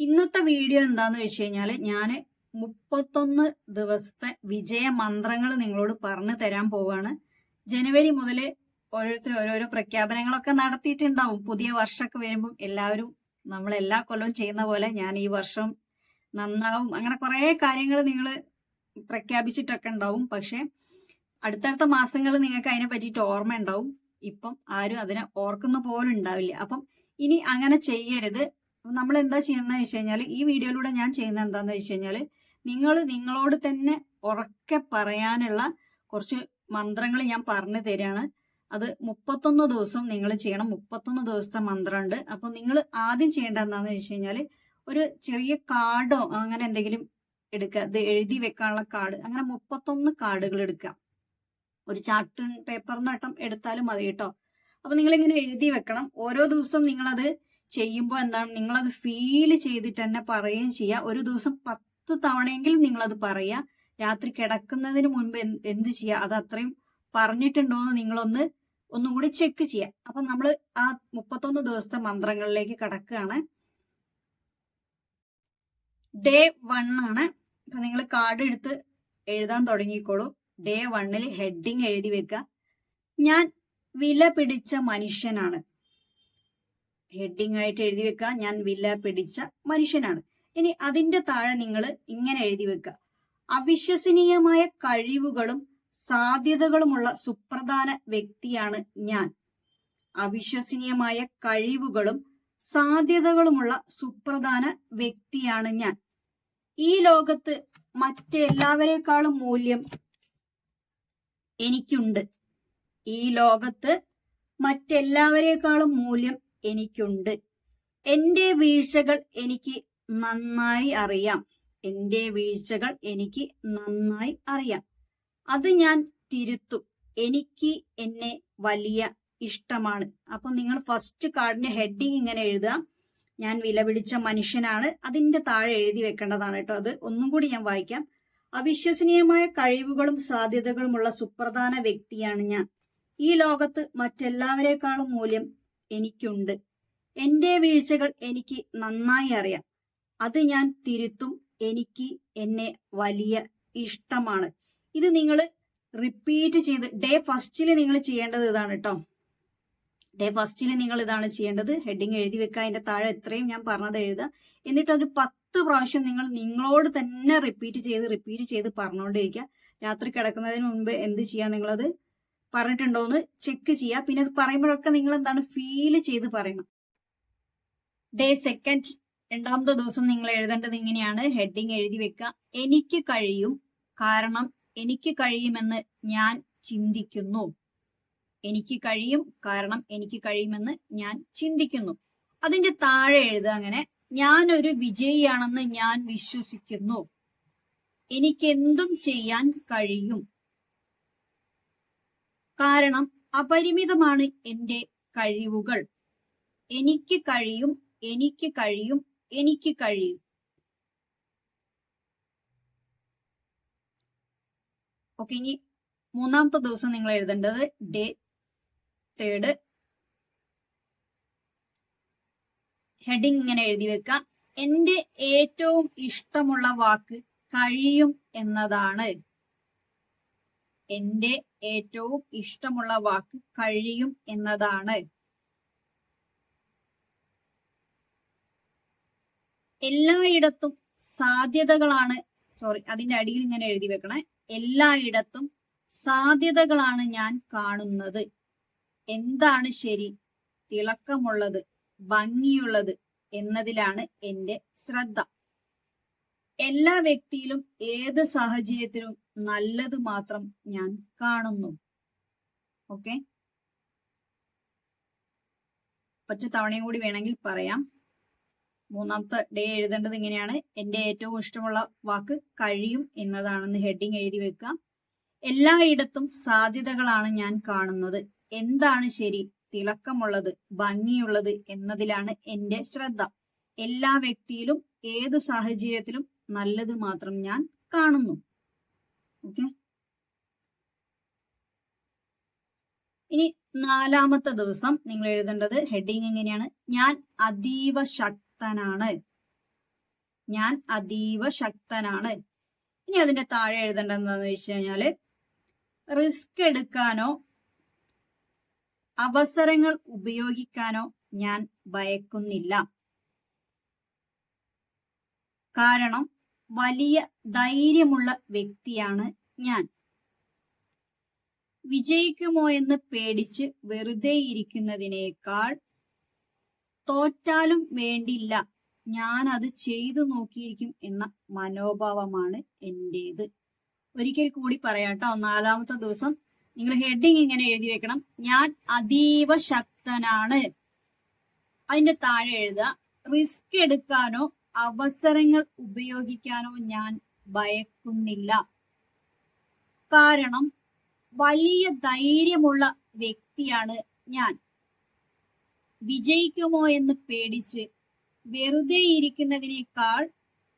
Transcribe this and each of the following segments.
ഇന്നത്തെ വീഡിയോ എന്താന്ന് വെച്ച് കഴിഞ്ഞാൽ ഞാൻ മുപ്പത്തൊന്ന് ദിവസത്തെ വിജയ മന്ത്രങ്ങൾ നിങ്ങളോട് പറഞ്ഞു തരാൻ പോവാണ്. ജനുവരി മുതൽ ഓരോരുത്തരും ഓരോരോ പ്രഖ്യാപനങ്ങളൊക്കെ നടത്തിയിട്ടുണ്ടാവും. പുതിയ വർഷമൊക്കെ വരുമ്പം എല്ലാവരും നമ്മൾ എല്ലാ കൊല്ലവും ചെയ്യുന്ന പോലെ ഞാൻ ഈ വർഷം നന്നാവും. അങ്ങനെ കുറേ കാര്യങ്ങൾ നിങ്ങൾ പ്രഖ്യാപിച്ചിട്ടൊക്കെ ഉണ്ടാവും. പക്ഷെ അടുത്തടുത്ത മാസങ്ങൾ നിങ്ങൾക്ക് അതിനെ പറ്റിയിട്ട് ഓർമ്മ ഉണ്ടാവും. ഇപ്പം ആരും അതിനെ ഓർക്കുന്ന പോലും ഉണ്ടാവില്ല. അപ്പം ഇനി അങ്ങനെ ചെയ്യരുത്. നമ്മൾ എന്താ ചെയ്യണമെന്ന് വെച്ച് കഴിഞ്ഞാൽ ഈ വീഡിയോയിലൂടെ ഞാൻ ചെയ്യുന്നത് എന്താണെന്ന് വെച്ച് കഴിഞ്ഞാൽ നിങ്ങൾ നിങ്ങളോട് തന്നെ ഉറക്കെ പറയാനുള്ള കുറച്ച് മന്ത്രങ്ങൾ ഞാൻ പറഞ്ഞു തരികയാണ് അത് മുപ്പത്തൊന്ന് ദിവസം നിങ്ങൾ ചെയ്യണം. മുപ്പത്തൊന്ന് ദിവസത്തെ മന്ത്രമുണ്ട്. അപ്പൊ നിങ്ങൾ ആദ്യം ചെയ്യേണ്ട എന്താന്ന് വെച്ച് കഴിഞ്ഞാൽ ഒരു ചെറിയ കാർഡോ അങ്ങനെ എന്തെങ്കിലും എടുക്കുക. ഇത് എഴുതി വെക്കാനുള്ള കാർഡ്. അങ്ങനെ മുപ്പത്തൊന്ന് കാർഡുകൾ എടുക്കുക. ഒരു ചാർട്ട് പേപ്പർ വട്ടം എടുത്താലും മതി കേട്ടോ. അപ്പൊ നിങ്ങൾ ഇങ്ങനെ എഴുതി വെക്കണം. ഓരോ ദിവസം നിങ്ങളത് ചെയ്യുമ്പോൾ എന്താണ്? നിങ്ങളത് ഫീൽ ചെയ്തിട്ട് തന്നെ പറയുകയും ചെയ്യുക ഒരു ദിവസം പത്ത് തവണയെങ്കിലും നിങ്ങളത് പറയുക രാത്രി കിടക്കുന്നതിന് മുൻപ് എന്ത് ചെയ്യുക അത് അത്രയും പറഞ്ഞിട്ടുണ്ടോ എന്ന് നിങ്ങളൊന്ന് ഒന്നും കൂടി ചെക്ക് ചെയ്യുക അപ്പൊ നമ്മൾ ആ മുപ്പത്തൊന്ന് ദിവസത്തെ മന്ത്രങ്ങളിലേക്ക് കടക്കുകയാണ്. ഡേ വൺ ആണ്. അപ്പൊ നിങ്ങൾ കാർഡ് എടുത്ത് എഴുതാൻ തുടങ്ങിക്കോളൂ. ഡേ വണ്ണിൽ ഹെഡിങ് എഴുതി വെക്കുക. ഞാൻ വില പിടിച്ച മനുഷ്യനാണ്. ഹെഡിങ് ആയിട്ട് എഴുതി വെക്കുക. ഞാൻ വില പിടിച്ച മനുഷ്യനാണ്. ഇനി അതിന്റെ താഴെ നിങ്ങൾ ഇങ്ങനെ എഴുതി വെക്കുക. അവിശ്വസനീയമായ കഴിവുകളും സാധ്യതകളുമുള്ള സുപ്രധാന വ്യക്തിയാണ് ഞാൻ. അവിശ്വസനീയമായ കഴിവുകളും സാധ്യതകളുമുള്ള സുപ്രധാന വ്യക്തിയാണ് ഞാൻ. ഈ ലോകത്ത് മറ്റെല്ലാവരെക്കാളും മൂല്യം എനിക്കുണ്ട്. ഈ ലോകത്ത് മറ്റെല്ലാവരെക്കാളും മൂല്യം എനിക്കുണ്ട്. എന്റെ വീഴ്ചകൾ എനിക്ക് നന്നായി അറിയാം. എന്റെ വീഴ്ചകൾ എനിക്ക് നന്നായി അറിയാം. അത് ഞാൻ തിരുത്തും. എനിക്ക് എന്നെ വലിയ ഇഷ്ടമാണ്. അപ്പൊ നിങ്ങൾ ഫസ്റ്റ് കാർഡിന്റെ ഹെഡിങ് ഇങ്ങനെ എഴുതുക. ഞാൻ വിലപിടിച്ച മനുഷ്യനാണ്. അതിന്റെ താഴെ എഴുതി വെക്കേണ്ടതാണ് കേട്ടോ അത്. ഒന്നും കൂടി ഞാൻ വായിക്കാം. അവിശ്വസനീയമായ കഴിവുകളും സാധ്യതകളുമുള്ള സുപ്രധാന വ്യക്തിയാണ് ഞാൻ. ഈ ലോകത്ത് മറ്റെല്ലാവരെക്കാളും മൂല്യം എനിക്കുണ്ട്. എന്റെ വീഴ്ചകൾ എനിക്ക് നന്നായി അറിയാം. അത് ഞാൻ തിരുത്തും. എനിക്ക് എന്നെ വലിയ ഇഷ്ടമാണ്. ഇത് നിങ്ങൾ റിപ്പീറ്റ് ചെയ്ത് ഡേ ഫസ്റ്റിൽ നിങ്ങൾ ചെയ്യേണ്ടത് ഇതാണ് കേട്ടോ ഡേ ഫസ്റ്റിൽ നിങ്ങൾ ഇതാണ് ചെയ്യേണ്ടത്. ഹെഡിങ് എഴുതി വെക്കുക. അതിന്റെ താഴെ എത്രയും ഞാൻ പറഞ്ഞത് എഴുതുക. എന്നിട്ട് ഒരു പത്ത് പ്രാവശ്യം നിങ്ങൾ നിങ്ങളോട് തന്നെ റിപ്പീറ്റ് ചെയ്ത് റിപ്പീറ്റ് ചെയ്ത് പറഞ്ഞുകൊണ്ടിരിക്കുക. രാത്രി കിടക്കുന്നതിന് മുൻപ് എന്ത് ചെയ്യാ നിങ്ങളത്? പറഞ്ഞിട്ടുണ്ടോ എന്ന് ചെക്ക് ചെയ്യുക പിന്നെ അത് പറയുമ്പോഴൊക്കെ നിങ്ങൾ എന്താണ് ഫീൽ ചെയ്ത് പറയണം. ഡേ സെക്കൻഡ് രണ്ടാമത്തെ ദിവസം നിങ്ങൾ എഴുതേണ്ടത് ഇങ്ങനെയാണ്. ഹെഡിങ് എഴുതി വെക്കുക എനിക്ക് കഴിയും. കാരണം എനിക്ക് കഴിയുമെന്ന് ഞാൻ ചിന്തിക്കുന്നു. എനിക്ക് കഴിയും. കാരണം എനിക്ക് കഴിയുമെന്ന് ഞാൻ ചിന്തിക്കുന്നു. അതിന്റെ താഴെ എഴുതുക അങ്ങനെ. ഞാനൊരു വിജയിയാണെന്ന് ഞാൻ വിശ്വസിക്കുന്നു. എനിക്കെന്തും ചെയ്യാൻ കഴിയും. കാരണം അപരിമിതമാണ് എന്റെ കഴിവുകൾ. എനിക്ക് കഴിയും എനിക്ക് കഴിയും എനിക്ക് കഴിയും. ഓക്കെ ഇനി മൂന്നാമത്തെ ദിവസം നിങ്ങൾ എഴുതേണ്ടത് ഡേ തേർഡ് ഹെഡിങ് ഇങ്ങനെ എഴുതി വെക്കാം. എന്റെ ഏറ്റവും ഇഷ്ടമുള്ള വാക്ക് കഴിയും എന്നതാണ്. എന്റെ ഏറ്റവും ഇഷ്ടമുള്ള വാക്ക് കഴിയും എന്നതാണ്. എല്ലായിടത്തും സാധ്യതകളാണ് സോറി അതിന്റെ അടിയിൽ ഇങ്ങനെ എഴുതി വെക്കണേ. എല്ലായിടത്തും സാധ്യതകളാണ് ഞാൻ കാണുന്നത്. എന്താണ് ശരി? തിളക്കമുള്ളത് ഭംഗിയുള്ളത് എന്നതിലാണ് എന്റെ ശ്രദ്ധ. എല്ലാ വ്യക്തിയിലും ഏത് സാഹചര്യത്തിലും നല്ലത് മാത്രം ഞാൻ കാണുന്നു. ഓക്കെ ഒറ്റ തവണയും കൂടി വേണമെങ്കിൽ പറയാം. മൂന്നാമത്തെ ഡേ എഴുതേണ്ടത് ഇങ്ങനെയാണ്. എന്റെ ഏറ്റവും ഇഷ്ടമുള്ള വാക്ക് കഴിയും എന്നതാണെന്ന് ഹെഡിങ് എഴുതി വെക്കുക. എല്ലായിടത്തും സാധ്യതകളാണ് ഞാൻ കാണുന്നത്. എന്താണ് ശരി? തിളക്കമുള്ളത് ഭംഗിയുള്ളത് എന്നതിലാണ് എന്റെ ശ്രദ്ധ. എല്ലാ വ്യക്തിയിലും ഏത് സാഹചര്യത്തിലും നല്ലത് മാത്രം ഞാൻ കാണുന്നു. ഓക്കെ. ഇനി നാലാമത്തെ ദിവസം നിങ്ങൾ എഴുതേണ്ടത് ഹെഡിങ് എങ്ങനെയാണ്? ഞാൻ അതീവ ശക്തനാണ്. ഞാൻ അതീവ ശക്തനാണ്. ഇനി അതിന്റെ താഴെ എഴുതേണ്ടത് എന്താന്ന് വെച്ച് കഴിഞ്ഞാൽ റിസ്ക് എടുക്കാനോ അവസരങ്ങൾ ഉപയോഗിക്കാനോ ഞാൻ ഭയക്കുന്നില്ല. കാരണം വലിയ ധൈര്യമുള്ള വ്യക്തിയാണ് ഞാൻ. വിജയിക്കുമോ എന്ന് പേടിച്ച് വെറുതെ ഇരിക്കുന്നതിനേക്കാൾ തോറ്റാലും വേണ്ടില്ല. ഞാൻ അത് ചെയ്തു നോക്കിയിരിക്കും എന്ന മനോഭാവമാണ് എന്റേത് ഒരിക്കൽ കൂടി പറയാട്ടോ നാലാമത്തെ ദിവസം നിങ്ങൾ ഹെഡിങ് ഇങ്ങനെ എഴുതി വെക്കണം. ഞാൻ അതീവ ശക്തനാണ്. അതിന്റെ താഴെ എഴുതുക റിസ്ക് എടുക്കാനോ അവസരങ്ങൾ ഉപയോഗിക്കാനോ ഞാൻ ഭയക്കുന്നില്ല. കാരണം വലിയ ധൈര്യമുള്ള വ്യക്തിയാണ് ഞാൻ. വിജയിക്കുമോ എന്ന് പേടിച്ച് വെറുതെ ഇരിക്കുന്നതിനേക്കാൾ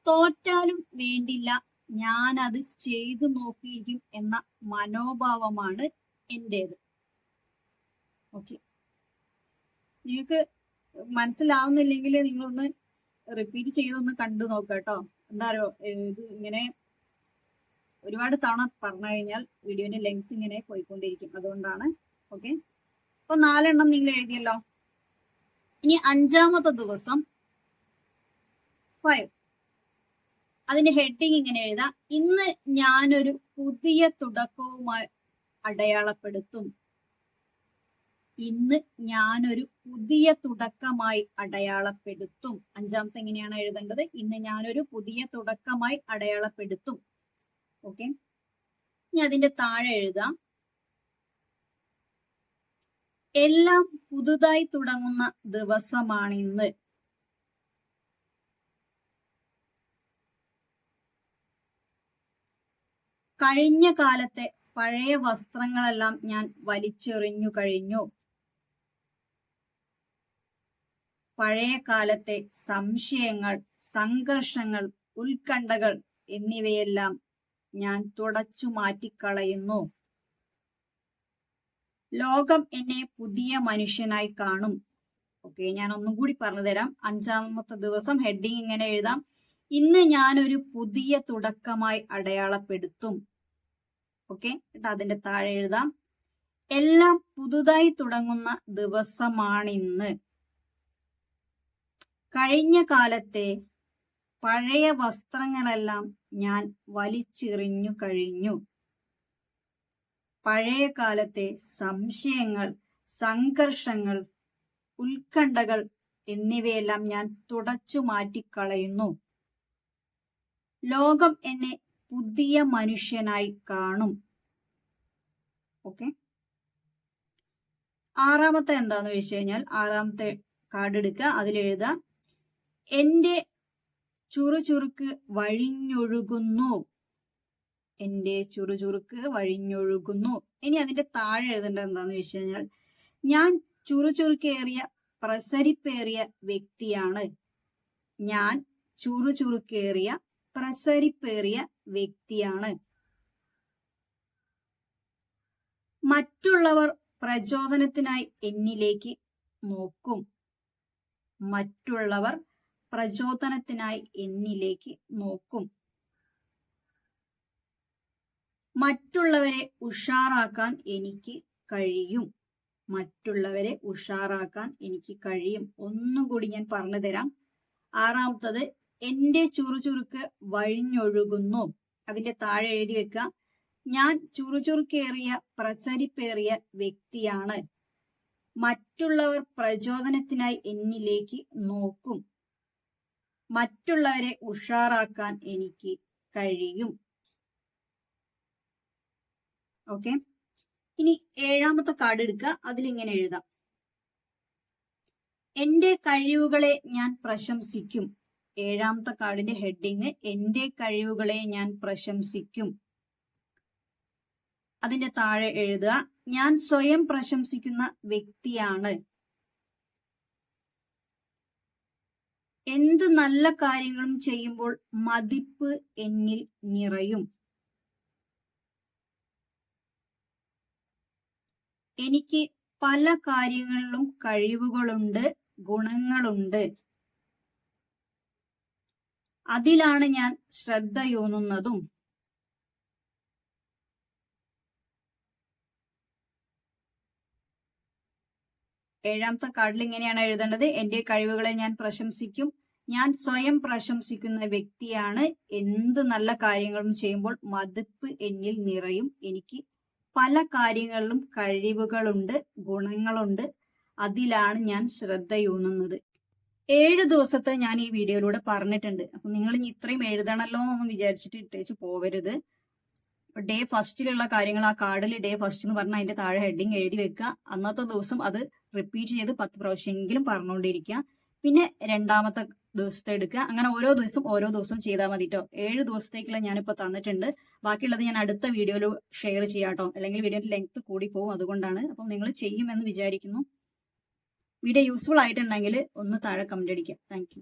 തോറ്റാലും വേണ്ടില്ല. ഞാൻ അത് ചെയ്തു നോക്കിയിരിക്കും എന്ന മനോഭാവമാണ് എന്റെത് ഓക്കെ നിങ്ങൾക്ക് മനസ്സിലാവുന്നില്ലെങ്കിൽ നിങ്ങളൊന്ന് റിപ്പീറ്റ് ചെയ്തൊന്ന് കണ്ടു നോക്കുക കേട്ടോ. എന്താ ഇത് ഇങ്ങനെ ഒരുപാട് തവണ പറഞ്ഞു കഴിഞ്ഞാൽ വീഡിയോന്റെ ലെങ്ത് ഇങ്ങനെ പോയിക്കൊണ്ടിരിക്കും. അതുകൊണ്ടാണ്. ഓക്കെ അപ്പൊ നാലെണ്ണം നിങ്ങൾ എഴുതിയല്ലോ. ഇനി അഞ്ചാമത്തെ ദിവസം ഫൈവ് അതിന്റെ ഹെഡിങ് ഇങ്ങനെ എഴുതാം. ഇന്ന് ഞാനൊരു പുതിയ തുടക്കവുമായി അടയാളപ്പെടുത്തും. ഇന്ന് ഞാനൊരു പുതിയ തുടക്കമായി അടയാളപ്പെടുത്തും. അഞ്ചാമത്തെ എങ്ങനെയാണ് എഴുതേണ്ടത്? ഇന്ന് ഞാനൊരു പുതിയ തുടക്കമായി അടയാളപ്പെടുത്തും. ഓക്കെ ഇനി അതിന്റെ താഴെ എഴുതാം. എല്ലാം പുതുതായി തുടങ്ങുന്ന ദിവസമാണിന്ന് കഴിഞ്ഞ കാലത്തെ പഴയ വസ്ത്രങ്ങളെല്ലാം ഞാൻ വലിച്ചെറിഞ്ഞു കഴിഞ്ഞു. പഴയ കാലത്തെ സംശയങ്ങൾ സംഘർഷങ്ങൾ ഉത്കണ്ഠകൾ എന്നിവയെല്ലാം ഞാൻ തുടച്ചു മാറ്റിക്കളയുന്നു. ലോകം എന്നെ പുതിയ മനുഷ്യനായി കാണും. ഓക്കെ ഞാൻ ഒന്നും കൂടി പറഞ്ഞുതരാം അഞ്ചാമത്തെ ദിവസം ഹെഡിങ് ഇങ്ങനെ എഴുതാം. ഇന്ന് ഞാനൊരു പുതിയ തുടക്കമായി അടയാളപ്പെടുത്തും. ഓക്കെ എന്നിട്ട് അതിന്റെ താഴെ എഴുതാം. എല്ലാം പുതുതായി തുടങ്ങുന്ന ദിവസമാണിന്ന്. കഴിഞ്ഞ കാലത്തെ പഴയ വസ്ത്രങ്ങളെല്ലാം ഞാൻ വലിച്ചെറിഞ്ഞു കഴിഞ്ഞു. പഴയ കാലത്തെ സംശയങ്ങൾ സംഘർഷങ്ങൾ ഉത്കണ്ഠകൾ എന്നിവയെല്ലാം ഞാൻ തുടച്ചു മാറ്റിക്കളയുന്നു. ലോകം എന്നെ പുതിയ മനുഷ്യനായി കാണും. ഓക്കെ. ആറാമത്തെ എന്താന്ന് വെച്ച് കഴിഞ്ഞാൽ ആറാമത്തെ കാർഡ് എടുക്കുക. അതിലെഴുതാം എന്റെ ചുറുചുറുക്ക് വഴിഞ്ഞൊഴുകുന്നു. എന്റെ ചുറുചുറുക്ക് വഴിഞ്ഞൊഴുകുന്നു. ഇനി അതിന്റെ താഴെ എഴുതേണ്ടത് എന്താന്ന് വെച്ച് കഴിഞ്ഞാൽ ഞാൻ ചുറുചുറുക്കേറിയ പ്രസരിപ്പേറിയ വ്യക്തിയാണ്. ഞാൻ ചുറുചുറുക്കേറിയ പ്രസരിപ്പേറിയ വ്യക്തിയാണ്. മറ്റുള്ളവർ പ്രചോദനത്തിനായി എന്നിലേക്ക് നോക്കും. മറ്റുള്ളവർ പ്രചോദനത്തിനായി എന്നിലേക്ക് നോക്കും. മറ്റുള്ളവരെ ഉഷാറാക്കാൻ എനിക്ക് കഴിയും. മറ്റുള്ളവരെ ഉഷാറാക്കാൻ എനിക്ക് കഴിയും. ഒന്നും കൂടി ഞാൻ പറഞ്ഞു തരാം. ആറാമത്തത് എന്റെ ചുറുചുറുക്ക് വഴിഞ്ഞൊഴുകുന്നു. അതിന്റെ താഴെ എഴുതി വെക്കുക. ഞാൻ ചുറുചുറുക്കേറിയ പ്രസരിപ്പേറിയ വ്യക്തിയാണ്. മറ്റുള്ളവർ പ്രചോദനത്തിനായി എന്നിലേക്ക് നോക്കും. മറ്റുള്ളവരെ ഉഷാറാക്കാൻ എനിക്ക് കഴിയും. ഓക്കെ ഇനി ഏഴാമത്തെ കാർഡ് എടുക്കുക അതിലിങ്ങനെ എഴുതാം. എന്റെ കഴിവുകളെ ഞാൻ പ്രശംസിക്കും. ഏഴാമത്തെ കാർഡിന്റെ ഹെഡിങ് എന്റെ കഴിവുകളെ ഞാൻ പ്രശംസിക്കും. അതിന്റെ താഴെ എഴുതുക ഞാൻ സ്വയം പ്രശംസിക്കുന്ന വ്യക്തിയാണ്. എന്ത് നല്ല കാര്യങ്ങളും ചെയ്യുമ്പോൾ മതിപ്പ് എന്നിൽ നിറയും. എനിക്ക് പല കാര്യങ്ങളിലും കഴിവുകളുണ്ട് ഗുണങ്ങളുണ്ട്. അതിലാണ് ഞാൻ ശ്രദ്ധയൂന്നുന്നതും. ഏഴാമത്തെ കാർഡിൽ ഇങ്ങനെയാണ് എഴുതേണ്ടത്. എന്റെ കഴിവുകളെ ഞാൻ പ്രശംസിക്കും. ഞാൻ സ്വയം പ്രശംസിക്കുന്ന വ്യക്തിയാണ്. എന്ത് നല്ല കാര്യങ്ങളും ചെയ്യുമ്പോൾ മതിപ്പ് എന്നിൽ നിറയും. എനിക്ക് പല കാര്യങ്ങളിലും കഴിവുകളുണ്ട് ഗുണങ്ങളുണ്ട്. അതിലാണ് ഞാൻ ശ്രദ്ധയൂന്നുന്നത്. ഏഴ് ദിവസത്തെ ഞാൻ ഈ വീഡിയോയിലൂടെ പറഞ്ഞിട്ടുണ്ട്. അപ്പൊ നിങ്ങൾ ഇനി ഇത്രയും എഴുതണല്ലോ എന്നൊന്നും വിചാരിച്ചിട്ട് ഇട്ടേച്ച് പോവരുത്. ഡേ ഫസ്റ്റിലുള്ള കാര്യങ്ങൾ ആ കാർഡിൽ ഡേ ഫസ്റ്റ് എന്ന് പറഞ്ഞാൽ അതിന്റെ താഴെ ഹെഡിങ് എഴുതി വെക്കുക. അന്നത്തെ ദിവസം അത് റിപ്പീറ്റ് ചെയ്ത് പത്ത് പ്രാവശ്യമെങ്കിലും പറഞ്ഞുകൊണ്ടിരിക്കുക പിന്നെ രണ്ടാമത്തെ ദിവസത്തെ എടുക്കുക. അങ്ങനെ ഓരോ ദിവസം ഓരോ ദിവസവും ചെയ്താൽ മതി കേട്ടോ ഏഴ് ദിവസത്തേക്കുള്ള ഞാനിപ്പോൾ തന്നിട്ടുണ്ട്. ബാക്കിയുള്ളത് ഞാൻ അടുത്ത വീഡിയോയിൽ ഷെയർ ചെയ്യാം കേട്ടോ അല്ലെങ്കിൽ വീഡിയോയുടെ ലെങ്ത് കൂടി പോകും അതുകൊണ്ടാണ്. അപ്പം നിങ്ങൾ ചെയ്യുമെന്ന് വിചാരിക്കുന്നു. വീഡിയോ യൂസ്ഫുൾ ആയിട്ടുണ്ടെങ്കിൽ ഒന്ന് താഴെ കമന്റ് അടിക്കുക. താങ്ക്